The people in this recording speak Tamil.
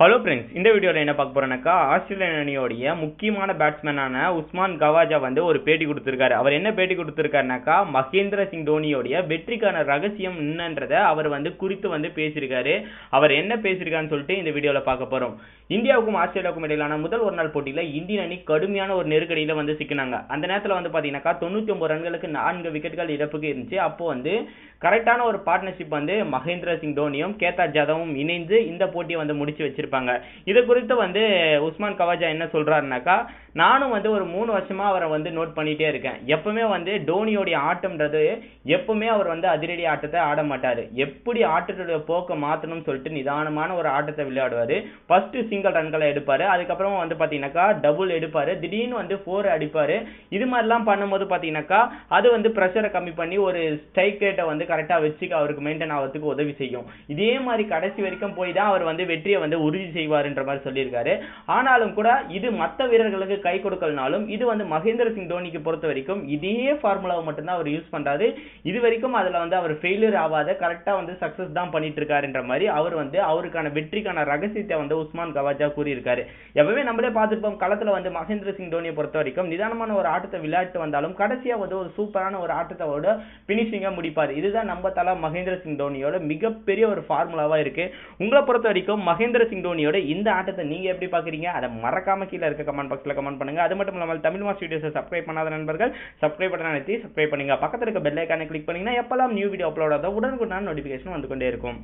ஹலோ ஃப்ரெண்ட்ஸ் இந்த வீடியோவில் என்ன பார்க்க போறோம்னாக்கா ஆஸ்திரேலியன் அணியோடைய முக்கியமான பேட்ஸ்மேனான உஸ்மான் கவாஜா வந்து ஒரு பேட்டி கொடுத்துருக்காரு. அவர் என்ன பேட்டி கொடுத்துருக்காருனாக்கா மகேந்திர சிங் தோனியோடைய வெற்றிக்கான ரகசியம் என்னன்றதை அவர் வந்து குறித்து வந்து பேசியிருக்காரு. அவர் என்ன பேசியிருக்காருன்னு சொல்லிட்டு இந்த வீடியோவில் பார்க்க போகிறோம் இந்தியாவுக்கும் ஆஸ்திரேலியாவுக்கும் இடையிலான முதல் ஒரு நாள் போட்டியில் இந்தியன் அணி கடுமையான ஒரு நெருக்கடியில் வந்து சிக்கினாங்க. அந்த நேரத்தில் வந்து பார்த்தீங்கன்னாக்கா தொண்ணூற்றி ஒம்பது ரன்களுக்கு நான்கு விக்கெட்டுகள் இழப்புக்கு இருந்துச்சு. அப்போ வந்து கரெக்டான ஒரு பார்ட்னர்ஷிப் வந்து மகேந்திர சிங் தோனியும் கேதார் ஜாதவும் இணைந்து இந்த போட்டியை வந்து முடிச்சு வச்சிருப்பாங்க. இது குறித்து வந்து உஸ்மான் கவாஜா என்ன சொல்றாருனாக்கா நானும் வந்து ஒரு மூணு வருஷமா அவரை வந்து நோட் பண்ணிட்டே இருக்கேன். எப்பவுமே வந்து டோனியோடைய ஆட்டம்ன்றது எப்பவுமே அவர் வந்து அதிரடி ஆட்டத்தை ஆட மாட்டார். எப்படி ஆட்டத்தோட போக்கை மாற்றணும்னு சொல்லிட்டு நிதானமான ஒரு ஆட்டத்தை விளையாடுவார். ஃபர்ஸ்ட்டு சிங்கிள் ரன்களை எடுப்பாரு. அதுக்கப்புறம் வந்து பார்த்தீங்கன்னாக்கா டபுள் எடுப்பார். திடீர்னு வந்து ஃபோர் அடிப்பார். இது மாதிரிலாம் பண்ணும்போது பார்த்தீங்கன்னாக்கா அது வந்து ப்ரெஷரை கம்மி பண்ணி ஒரு ஸ்ட்ரைக் ரேட்டை வந்து கரெக்டாக வச்சுக்க அவருக்கு மெயின்டைன் ஆகிறதுக்கு உதவி செய்யும். இதே மாதிரி கடைசி வரைக்கும் போய் தான் அவர் வந்து வெற்றியை வந்து உறுதி செய்வார்ன்ற மாதிரி சொல்லியிருக்காரு. ஆனாலும் கூட இது மற்ற வீரர்களுக்கு கை கொடுக்கலனாலும் இது வந்து மகேந்திர சிங் தோனிக்கு பொறுத்த வரைக்கும் இதே ஃபார்முலாவை மட்டும்தான் அவர் யூஸ் பண்றாரு. இது வரைக்கும் அதுல வந்து அவர் ஃபெயிலியர் ஆகாத கரெக்டா வந்து சக்சஸ் தான் பண்ணிட்டு இருக்காருன்ற மாதிரி அவர் வந்து அவருக்கான வெற்றிக்கான ரகசியத்தை வந்து உஸ்மான் கவாஜா கூறியிருக்காரு. எப்பவுமே நம்மளே பார்த்துருப்போம் களத்துல வந்து மகேந்திர சிங் தோனியை பொறுத்த வரைக்கும் நிதானமான ஒரு ஆட்டத்தை விளையாட்டு வந்தாலும் கடைசியா வந்து ஒரு சூப்பரான ஒரு ஆட்டத்தோட பினிஷிங்கா முடிப்பார். இதுதான் நம்ம தலா மகேந்திர சிங் தோனியோட மிகப்பெரிய ஒரு ஃபார்முலாவா இருக்கு. உங்களை பொறுத்த வரைக்கும் மகேந்திர சிங் தோனியோட இந்த ஆட்டத்தை நீங்க எப்படி பாக்குறீங்க அதை மறக்காம கீழே இருக்க கமெண்ட் பாக்ஸ்ல கமெண்ட் பண்ணுங்க. அது மட்டும் இல்லாமல் தமிழ் மாஸ் வீடியோஸை சப்ஸ்கிரைப் பண்ணாத நண்பர்கள் சப்ஸ்கிரைப் பண்ண நினைத்து சப்ஸ்கிரைப் பண்ணுங்க. பக்கத்துல இருக்க பெல் ஐக்கானை கிளிக் பண்ணீங்கன்னா எப்பெல்லாம் நியூ வீடியோ அப்லோட் ஆகுதோ உடனுக்குடன் நோட்டிஃபிகேஷன் வந்து கொண்டே இருக்கும்.